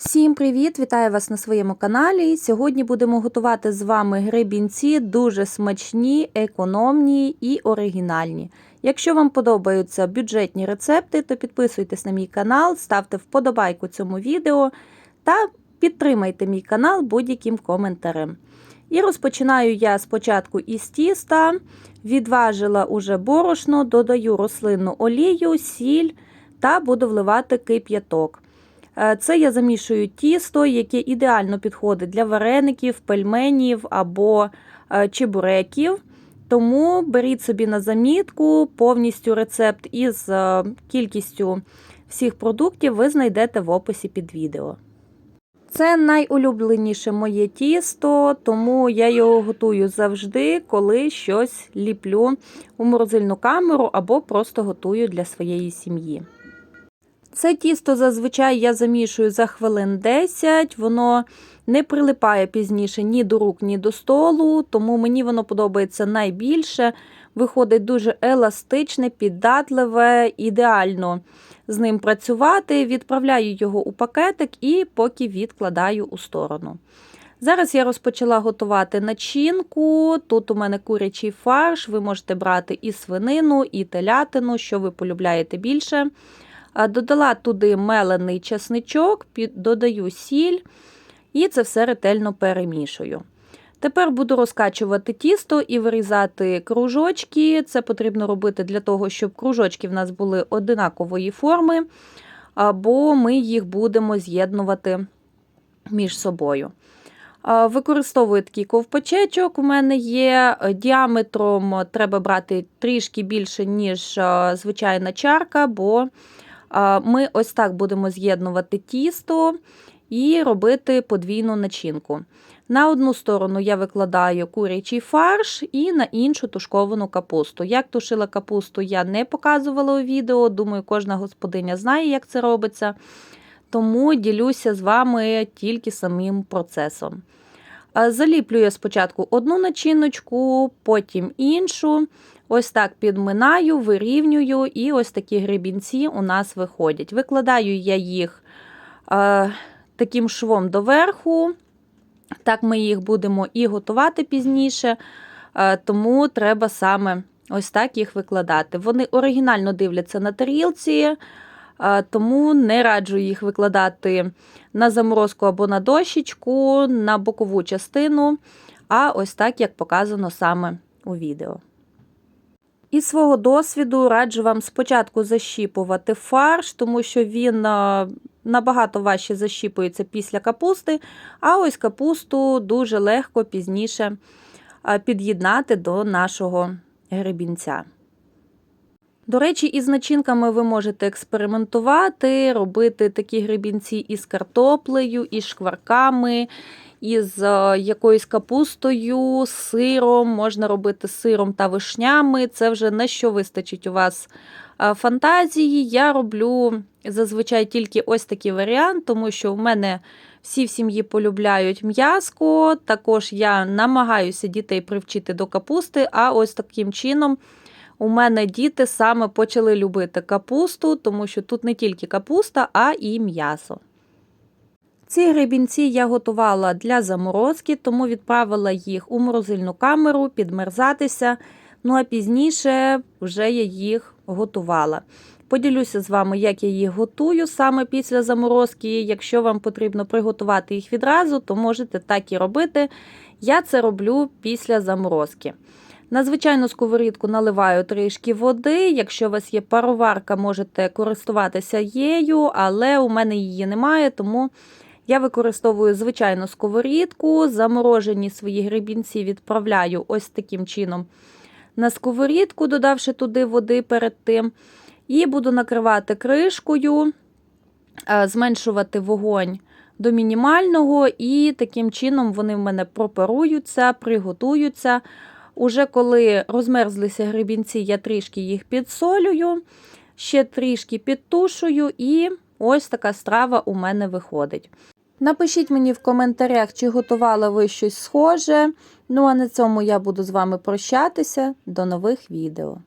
Всім привіт! Вітаю вас на своєму каналі. Сьогодні будемо готувати з вами гребінці дуже смачні, економні і оригінальні. Якщо вам подобаються бюджетні рецепти, то підписуйтесь на мій канал, ставте вподобайку цьому відео та підтримайте мій канал будь-яким коментарем. І розпочинаю я спочатку із тіста, відважила уже борошно, додаю рослинну олію, сіль та буду вливати кип'яток. Е, Це я замішую тісто, яке ідеально підходить для вареників, пельменів або е, чебуреків. Тому беріть собі на замітку повністю рецепт із е, кількістю всіх продуктів ви знайдете в описі під відео. Це найулюбленіше моє тісто, тому я його готую завжди, коли щось ліплю у морозильну камеру або просто готую для своєї сім'ї. Це тісто зазвичай я замішую за хвилин 10, воно не прилипає пізніше ні до рук, ні до столу, тому мені воно подобається найбільше. Виходить дуже еластичне, піддатливе, ідеально з ним працювати. Відправляю його у пакетик і поки відкладаю у сторону. Зараз я розпочала готувати начинку. Тут у мене курячий фарш, ви можете брати і свинину, і телятину, що ви полюбляєте більше. Додала туди мелений чесничок, додаю сіль і це все ретельно перемішую. Тепер буду розкачувати тісто і вирізати кружочки. Це потрібно робити для того, щоб кружочки в нас були одинакової форми, або ми їх будемо з'єднувати між собою. Використовую такий ковпачечок, у мене є діаметром треба брати трішки більше, ніж звичайна чарка, бо ми ось так будемо з'єднувати тісто і робити подвійну начинку. На одну сторону я викладаю курячий фарш і на іншу тушковану капусту. Як тушила капусту, я не показувала у відео, думаю, кожна господиня знає, як це робиться. Тому ділюся з вами тільки самим процесом. Заліплюю спочатку одну начиночку, потім іншу. Ось так підминаю, вирівнюю, і ось такі гребінці у нас виходять. Викладаю я їх е, таким швом доверху. Так ми їх будемо і готувати пізніше, е, тому треба саме ось так їх викладати. Вони оригінально дивляться на тарілці, е, тому не раджу їх викладати на заморозку або на дощечку, на бокову частину, а ось так, як показано саме у відео. Із свого досвіду раджу вам спочатку защіпувати фарш, тому що він набагато важче защіпується після капусти, а ось капусту дуже легко пізніше під'єднати до нашого гребінця. До речі, із начинками ви можете експериментувати, робити такі гребінці із картоплею, із шкварками, із е, якоюсь капустою, сиром, можна робити сиром та вишнями. Це вже на що вистачить у вас е, фантазії. Я роблю зазвичай тільки ось такий варіант, тому що в мене всі в сім'ї полюбляють м'язко. Також я намагаюся дітей привчити до капусти, а ось таким чином. У мене діти саме почали любити капусту, тому що тут не тільки капуста, а і м'ясо. Ці гребінці я готувала для заморозки, тому відправила їх у морозильну камеру підмерзатися. Ну а пізніше вже я їх готувала. Поділюся з вами, як я їх готую саме після заморозки. Якщо вам потрібно приготувати їх відразу, то можете так і робити. Я це роблю після заморозки. На звичайну сковорідку наливаю трішки води. Якщо у вас є пароварка, можете користуватися її, але у мене її немає, тому я використовую звичайну сковорідку, заморожені свої гребінці відправляю ось таким чином на сковорідку, додавши туди води перед тим. І буду накривати кришкою, е, зменшувати вогонь до мінімального, і таким чином вони в мене пропаруються, приготуються. Уже коли розмерзлися грибінці, я трішки їх підсолюю, ще трішки підтушую, і ось така страва у мене виходить. Напишіть мені в коментарях, чи готували ви щось схоже. Ну а на цьому я буду з вами прощатися. До нових відео.